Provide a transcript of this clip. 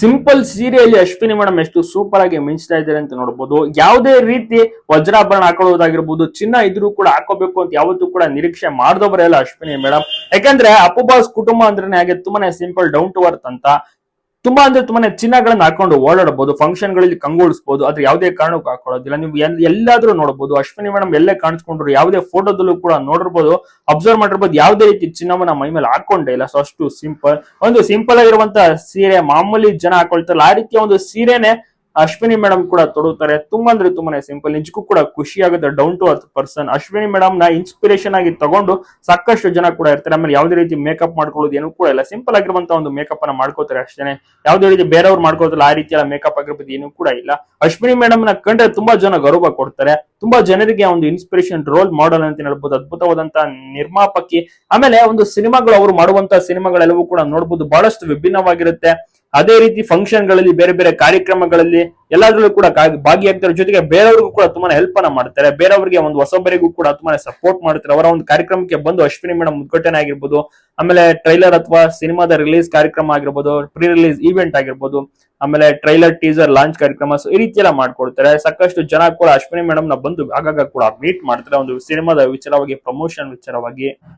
Simple ಸೀರೆಯಲ್ಲಿ Ashwini madam ಎಷ್ಟು super ಆಗಿ ಮಿಂಚ್ತಾ ಇದ್ದಾರೆ ಅಂತ ನೋಡಬಹುದು ಯಾವುದೇ ರೀತಿ ವಜ್ರಾಭರಣ ಹಾಕೊಳ್ಳೋದಾಗಿರ್ಬೋದು, ಚಿನ್ನ ಇದ್ರೂ ಕೂಡ ಹಾಕೋಬೇಕು ಅಂತ ಯಾವತ್ತೂ ಕೂಡ ನಿರೀಕ್ಷೆ ಮಾಡಿದವರೇ ಅಶ್ವಿನಿ ಮೇಡಮ್. ಯಾಕಂದ್ರೆ ಅಪ್ಪುಬಾಸ್ ಕುಟುಂಬ ಅಂದ್ರೆ ಹಾಗೆ ತುಂಬಾನೇ ಸಿಂಪಲ್ ಡೌನ್ ಟು ಅರ್ತ್ ಅಂತ. ತುಂಬಾ ಅಂದ್ರೆ ತುಂಬಾನೇ ಚಿನ್ನಗಳನ್ನ ಹಾಕೊಂಡು ಓಡಾಡಬಹುದು ಫಂಕ್ಷನ್ಗಳಲ್ಲಿ ಕಂಗೊಳಿಸಬಹುದು ಆದ್ರೆ ಯಾವುದೇ ಕಾರಣಕ್ಕೂ ಹಾಕೊಳ್ಳೋದಿಲ್ಲ. ನೀವು ಎಲ್- ಎಲ್ಲಾದ್ರೂ ನೋಡಬಹುದು ಅಶ್ವಿನಿ ಮೇಡಮ್ ಎಲ್ಲೇ ಕಾಣಿಸ್ಕೊಂಡ್ರು, ಯಾವುದೇ ಫೋಟೋದಲ್ಲೂ ಕೂಡ ನೋಡಿರ್ಬೋದು. ಅಬ್ಸರ್ವ್ ಮಾಡಿರ್ಬೋದು. ಯಾವುದೇ ರೀತಿ ಚಿನ್ನವನ್ನ ಮೈ ಮೇಲೆ ಹಾಕೊಂಡೇ ಇಲ್ಲ. ಸೊ ಅಷ್ಟು ಸಿಂಪಲ್ ಒಂದು ಸಿಂಪಲ್ ಆಗಿರುವಂತಹ ಸೀರೆ ಮಾಮೂಲಿ ಜನ ಹಾಕೊಳ್ತಾರಲ್ಲ ಆ ರೀತಿಯ ಒಂದು ಸೀರೆನೆ ಅಶ್ವಿನಿ ಮೇಡಮ್ ಕೂಡ ತೊಡಗುತ್ತಾರೆ ತುಂಬಾ ಅಂದ್ರೆ ತುಂಬಾನೇ ಸಿಂಪಲ್ ನಿಜಕ್ಕೂ ಕೂಡ ಖುಷಿ ಆಗುತ್ತೆ. Down to earth person Ashwini ಮೇಡಮ್ನ inspiration ಆಗಿ ತಗೊಂಡು ಸಾಕಷ್ಟು ಜನ ಕೂಡ ಇರ್ತಾರೆ. ಆಮೇಲೆ ಯಾವುದೇ ರೀತಿ ಮೇಕಪ್ ಮಾಡ್ಕೊಳ್ಳೋದು ಏನು ಕೂಡ ಇಲ್ಲ. ಸಿಂಪಲ್ ಆಗಿರುವಂತ ಒಂದು ಮೇಕಪ್ ಅನ್ನ ಮಾಡ್ಕೋತಾರೆ ಅಷ್ಟೇ ಯಾವುದೇ ರೀತಿ ಬೇರೆಯವ್ರು ಮಾಡ್ಕೋದಿಲ್ಲ ಆ ರೀತಿಯ ಮೇಕಪ್ ಆಗಿರ್ಬೋದು ಏನು ಕೂಡ ಇಲ್ಲ. ಅಶ್ವಿನಿ ಮೇಡಮ್ನ ಕಂಡ್ರೆ ತುಂಬಾ ಜನ ಗೌರವ ಕೊಡ್ತಾರೆ. ತುಂಬಾ ಜನರಿಗೆ ಒಂದು ಇನ್ಸ್ಪಿರೇಷನ್ ರೋಲ್ ಮಾಡಲ್ ಅಂತ ಹೇಳ್ಬೋದು ಅದ್ಭುತವಾದಂತಹ ನಿರ್ಮಾಪಕಿ. ಆಮೇಲೆ ಒಂದು ಸಿನಿಮಾಗಳು ಅವರು ಮಾಡುವಂತ ಸಿನಿಮಾಗಳೆಲ್ಲವೂ ಕೂಡ ನೋಡಬಹುದು ಬಹಳಷ್ಟು ವಿಭಿನ್ನವಾಗಿರುತ್ತೆ. ಅದೇ ರೀತಿ ಫಂಕ್ಷನ್ಗಳಲ್ಲಿ ಬೇರೆ ಬೇರೆ ಕಾರ್ಯಕ್ರಮಗಳಲ್ಲಿ ಎಲ್ಲಾದ್ರಲ್ಲೂ ಕೂಡ ಭಾಗಿಯಾಗ್ತಾರೆ. ಜೊತೆಗೆ ಬೇರೆಯವ್ರಿಗೂ ಕೂಡ ತುಂಬಾ ಹೆಲ್ಪ್ ಅನ್ನ ಮಾಡ್ತಾರೆ. ಬೇರೆಯವರಿಗೆ ಒಂದು ಹೊಸಬರಿಗೂ ಕೂಡ ತುಂಬಾ ಸಪೋರ್ಟ್ ಮಾಡ್ತಾರೆ. ಅವರ ಒಂದು ಕಾರ್ಯಕ್ರಮಕ್ಕೆ ಬಂದು ಅಶ್ವಿನಿ ಮೇಡಮ್ ಉದ್ಘಾಟನೆ ಆಗಿರ್ಬೋದು, ಆಮೇಲೆ ಟ್ರೈಲರ್ ಅಥವಾ ಸಿನಿಮಾದ ರಿಲೀಸ್ ಕಾರ್ಯಕ್ರಮ ಆಗಿರ್ಬೋದು ಪ್ರೀ ರಿಲೀಸ್ ಈವೆಂಟ್ ಆಗಿರ್ಬೋದು, ಆಮೇಲೆ ಟ್ರೈಲರ್ ಟೀಸರ್ ಲಾಂಚ್ ಕಾರ್ಯಕ್ರಮ ಈ ರೀತಿ ಎಲ್ಲ ಮಾಡ್ಕೊಡ್ತಾರೆ. ಸಾಕಷ್ಟು ಜನ ಕೂಡ ಅಶ್ವಿನಿ ಮೇಡಮ್ನ ಬಂದು ಆಗಾಗ ಕೂಡ ಮೀಟ್ ಮಾಡ್ತಾರೆ. ಒಂದು ಸಿನಿಮಾದ ವಿಚಾರವಾಗಿ ಪ್ರಮೋಷನ್ ವಿಚಾರವಾಗಿ.